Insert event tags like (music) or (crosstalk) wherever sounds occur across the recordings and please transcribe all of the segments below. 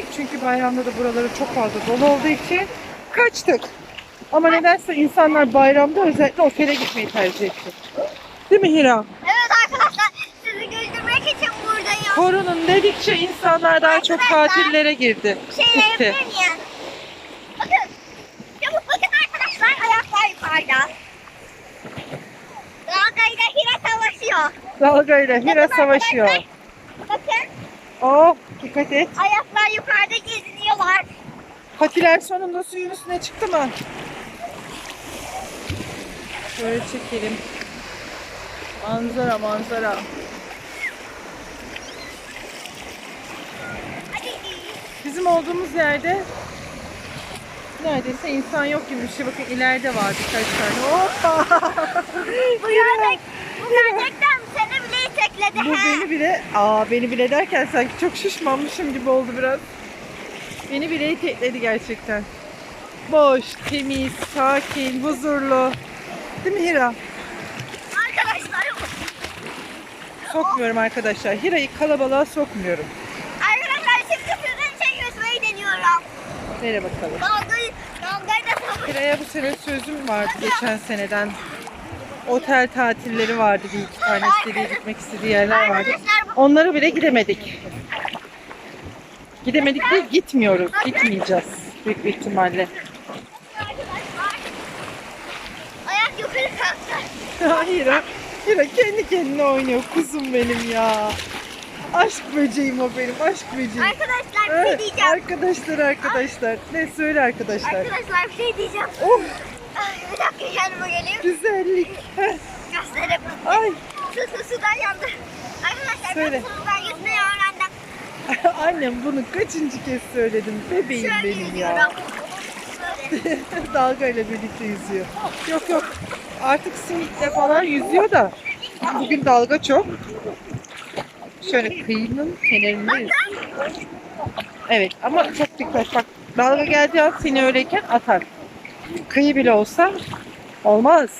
gitmedik. Çünkü bayramda da buraları çok fazla dolu olduğu için kaçtık. Ama nedense insanlar bayramda özellikle otele gitmeyi tercih etti. Değil mi Hira? Evet arkadaşlar sizi güldürmek için buradayım. Korunun dedikçe insanlar daha çok tatillere girdi. Şey Gitti. yapabilir miyim? Bakın. Çabuk bakın arkadaşlar ayaklar yukarıda. Dalgayla Hira savaşıyor. Dalgayla Hira Bakın savaşıyor. arkadaşlar, Bakın Oh dikkat et. ayaklar yukarıda geziniyorlar. Patiler sonunda suyun üstüne çıktı mı? Şöyle çekelim. Manzara manzara. Bizim olduğumuz yerde neredeyse insan yok gibi bir şey. Bakın ileride var birkaç tane. Hoppa! Bu gerçek, bu gerçekten itekledi. Bu he. beni bile, aa beni bile derken sanki çok şişmanmışım gibi oldu biraz. Beni bile itekledi gerçekten. Boş, temiz, sakin, huzurlu. Değil mi Hira? Arkadaşlar, Sokmuyorum arkadaşlar. Hira'yı kalabalığa sokmuyorum. arkadaşlar şimdi sizin için yüzmeyi deniyorum. Nere bakalım. Dalgayı, dalgayı da savaş. Hira'ya bu sene sözüm vardı geçen seneden. Otel tatilleri vardı bir iki tane istediği gitmek istediği yerler vardı. Onlara bile gidemedik. Gidemedik değil, gitmiyoruz. Gitmeyeceğiz büyük bir ihtimalle. Ayak yukarı kalktı. Ya Hira, Hira kendi kendine oynuyor kuzum benim ya. Aşk böceğim o benim, aşk böceğim. Arkadaşlar bir şey diyeceğim. arkadaşlar arkadaşlar. Ne söyle arkadaşlar. Arkadaşlar bir şey diyeceğim. Oh Ay, bir dakika kendime geleyim. güzellik. Göstereyim. Ay Su su sudan yandı. Arkadaşlar Söyle. ben sudan yüzmeyi öğrendim. (laughs) annem bunu kaçıncı kez söyledim bebeğim Şöyle benim yüzüyorum. ya. (laughs) Böyle. Dalgayla birlikte yüzüyor. Yok yok artık simitle falan yüzüyor da bugün dalga çok. Şöyle kıyının kenarındayız. Evet ama çok dikkat bak dalga geldiği an seni öyleyken atar. Kıyı bile olsa olmaz.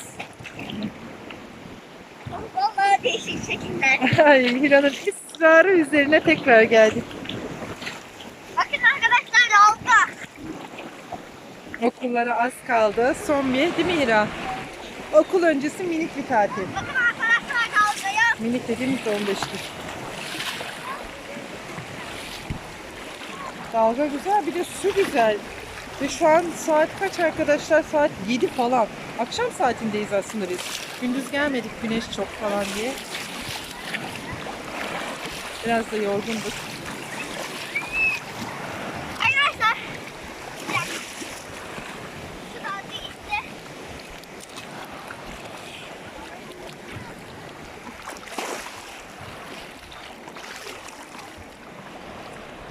Vallahi değişik şekiller. (laughs) Ay Hira'nın ısrarı üzerine tekrar geldik. Bakın arkadaşlar dalga. Okullara az kaldı. Son bir değil mi Hira? Okul öncesi minik bir tatil. Bakın arkadaşlar dalgaya. Minik dediğimiz de 15 gün. Dalga güzel bir de su güzel. Ve şu an saat kaç arkadaşlar? Saat 7 falan. Akşam saatindeyiz aslında biz. Gündüz gelmedik güneş çok falan diye. Biraz da yorgunduk. Arkadaşlar. Bir dakika. Şu dalga gitti.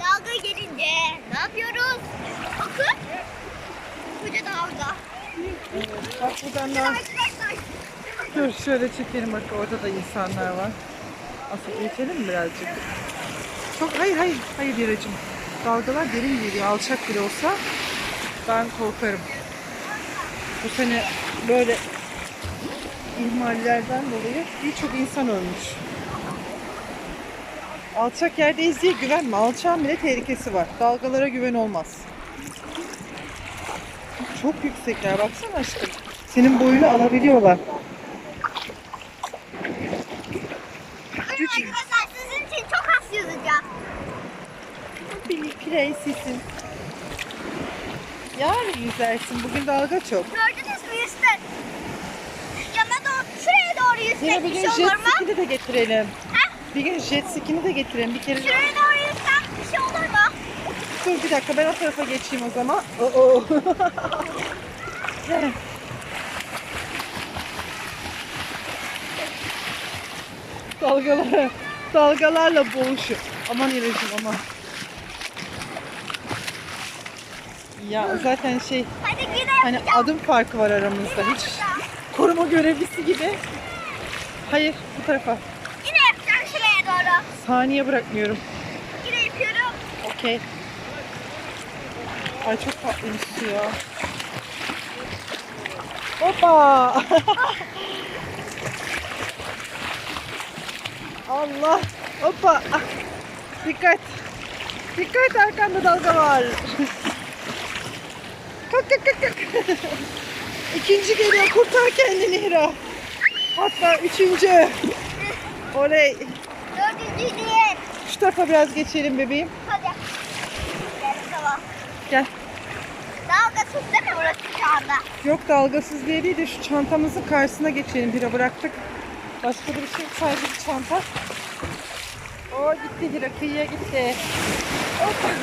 Dalga gelince ne yapıyoruz? Bakın. Koca dalga. Bak buradan da Arkadaşlar. dur şöyle çekelim bak orada da insanlar var. Aslında geçelim mi birazcık? Çok hayır hayır hayır Yaracığım. Dalgalar derin geliyor alçak bile olsa ben korkarım. Bu sene böyle ihmallerden dolayı birçok insan ölmüş. Alçak yerdeyiz diye güvenme. Alçağın bile tehlikesi var. Dalgalara güven olmaz. Çok yüksekler. Baksana aşkım. Senin boyunu alabiliyorlar. Bugün arkadaşlar sizin için çok az yüzeceğim. Bir prensesin. Yarın yüzersin. Bugün dalga çok. Gördünüz mü yüzden? Yana doğru, şuraya doğru Yine bir bir gün şey jet olur mu? ski'ni de getirelim. Ha? Bir gün jet ski'ni de getirelim. Bir kere Şuraya doğru yüzsem bir şey olur mu? Dur bir dakika ben o tarafa geçeyim o zaman. Oo. (laughs) Dalgalar, dalgalarla boğuşuyor. Aman İracım aman. Ya zaten şey Hadi hani adım farkı var aramızda hiç koruma görevlisi gibi. Hayır bu tarafa. Yine yapacağım şuraya doğru. Saniye bırakmıyorum. Yine yapıyorum. Okey. Ay çok tatlıymış ya. Hoppa. (laughs) Allah. Hoppa. Ah. Dikkat. Dikkat arkanda dalga var. (laughs) kalk kalk kalk kalk. (laughs) İkinci geliyor kurtar kendini Hira. Hatta üçüncü. Oley. Dördüncü değil. Şu tarafa biraz geçelim bebeğim. Hadi. Gel tamam. Gel. Dalgasız değil mi burası şu anda? Yok dalgasız diye değil de şu çantamızın karşısına geçelim. Hira bıraktık. Başka bir şey sadece bir çanta. O gitti Hira kıyıya gitti. (laughs)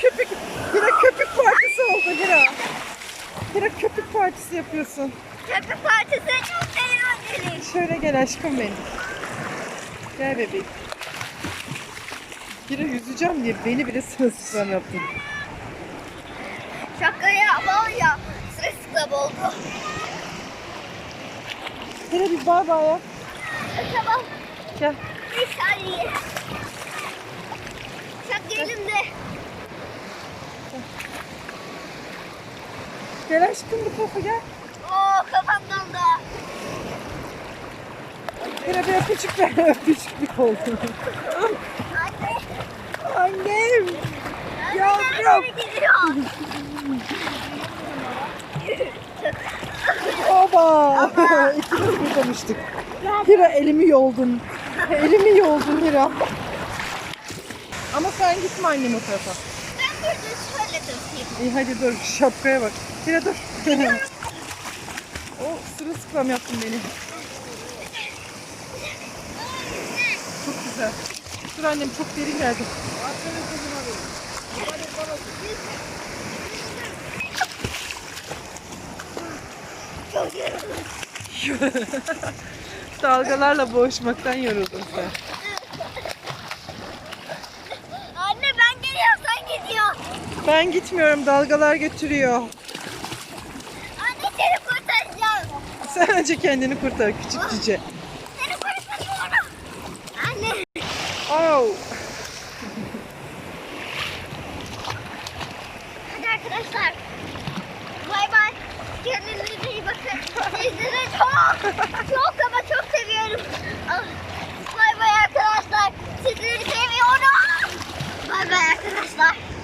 Köpük. Hira köpük partisi oldu Hira. Hira köpük partisi yapıyorsun. Köpük partisi çok eğlenceli. Şöyle gel aşkım benim. Gel bebeğim. Hira yüzeceğim diye beni bile sırılsıklam yaptın. Ya. Sırılsıklam oldu. Hira bir bay bay yap. Tamam. Gel. Bir saniye. Şaka elimde. Gel aşkım bu tarafa gel. Oo kafam dondu. Hira bir öpücük ver. (laughs) Öpücük oldu. Anne. Annem. Anne Yavrum. nereye gidiyor? Oba. (laughs) İkimiz kurtulmuştuk. Hira elimi yoldun. Elimi yoldun Hira. Ama sen gitme annem o tarafa. Ben burada şöyle tutayım. İyi hadi dur şapkaya bak. Hira dur. o sırılsıklam yaptın beni. Çok güzel. Dur annem çok derin geldi. Çok yoruldum. Dalgalarla boğuşmaktan yoruldun sen. Anne ben geliyorum sen gidiyorsun. Ben gitmiyorum dalgalar götürüyor. Anne seni kurtaracağım. Sen önce kendini kurtar küçük cüce. Seni kurtarıyorum. Anne. Oh. Hadi arkadaşlar. Bay bay. Kendinize bakın. Sizleri çok çok ama çok seviyorum. Ah, bay bay arkadaşlar. Sizleri seviyorum. Bay bay arkadaşlar.